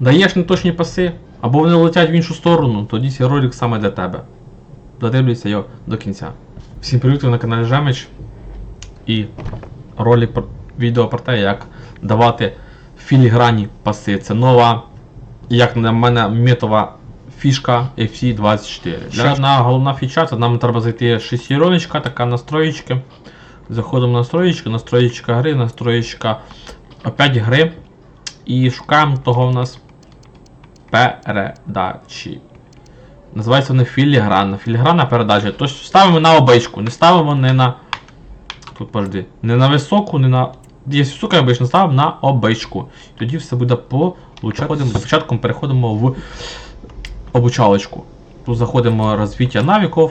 даєш неточні паси, або вони летять в іншу сторону, тоді цей ролик саме для тебе. Додивлюйся його до кінця. Всім привіт, ви на каналі Жемич. І ролик відео про те, як давати філігранні паси. Це нова, як на мене, метова фішка FC24. Ще одна головна фіча, це нам треба зайти шестероночка, така настроєчка. Заходимо в настроєчку, настроєчка гри, настроєчка опять гри. І шукаємо того в нас передачі. Називається вони філігранна. Філігранна передача. Тож ставимо на обичку, не ставимо не на. Тут подожди. Не на високу, не на. Є висока обично, ставимо на обичку. Тоді все буде по Спочатку переходимо в обучалочку. Тут заходимо розвиття навиків.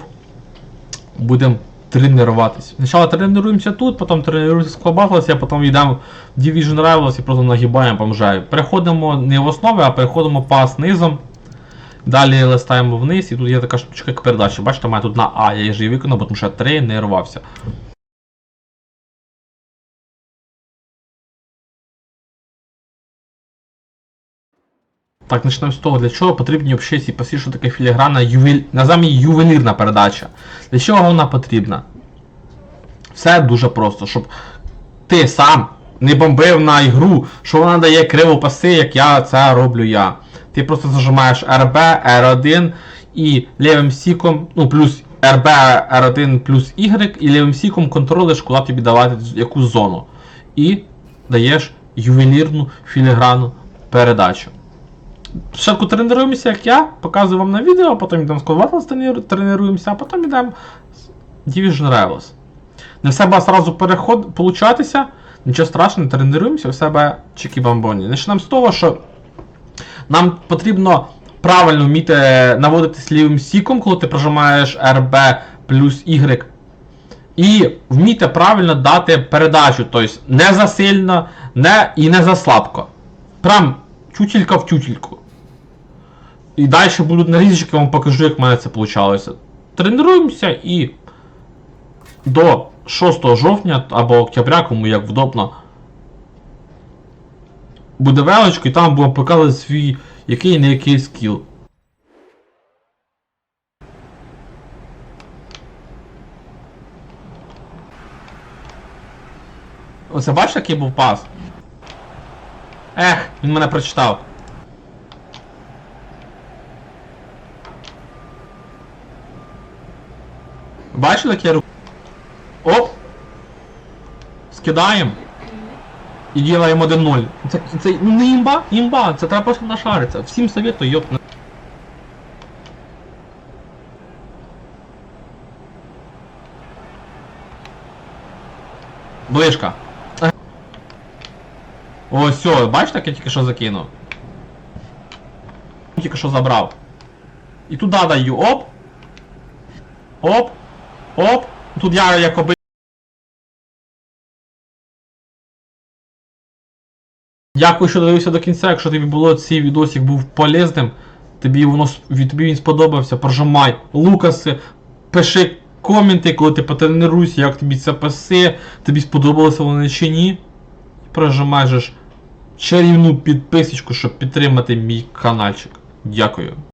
Будемо тренуватись. Спочатку тренуємося тут, потім тренуємося в Club а потім йдемо в Division Rivals і просто нагибаємо бомжаю. Переходимо не в основи, а переходимо пас низом. Далі листаємо вниз, і тут є така штучка, як передача. Бачите, у тут на А, я її виконав, бо тому що я тренувався. Так, почнемо з того, для чого потрібні взагалі ці паси, що таке філігранна ювел... називаємо ювелірна передача. Для чого вона потрібна? Все дуже просто, щоб ти сам не бомбив на ігру, що вона дає криво паси, як я це роблю я. Ти просто зажимаєш RB, R1 і лівим стіком, ну плюс RB, R1 плюс Y, і лівим стіком контролиш, куди тобі давати яку зону. І даєш ювелірну філігранну передачу. Спочатку тренуємося, як я, показую вам на відео, потім йдемо Call Battles тренуємося, а потім йдемо Division Rivals. Не все буде одразу переход получатися, нічого страшного, тренуємося, все буде чики-бамбоні. Почнемо з того, що нам потрібно правильно вміти наводитись лівим стіком, коли ти прожимаєш RB плюс Y. І вміти правильно дати передачу, тобто не засильно, не, і не заслабко. Прям тютелька в тютельку. І далі будуть нарізочки, вам покажу, як в мене це вийшло. Тренуємося і до 6 жовтня або октября, кому як вдобно. Буде велочка, і там будемо показувати свій який не який скіл. Оце бачиш, який був пас? Ех, він мене прочитав. Бачили, як я ру... Оп! Скидаємо. І ділаємо 1-0. Це, це не імба, імба, це треба просто нашаритися. Всім советую, йоп. Ближка. О, все, бачите, як я тільки що закинув? Тільки що забрав. І туди даю, оп. Оп. Оп. Тут я якоби. Дякую, що дивився до кінця. Якщо тобі було цей відосик був полезним, тобі воно тобі він сподобався, прожимай лукаси, пиши коменти, коли ти потренуєшся, як тобі це паси, тобі сподобалося воно чи ні. Прожимай же ж чарівну підписочку, щоб підтримати мій каналчик. Дякую.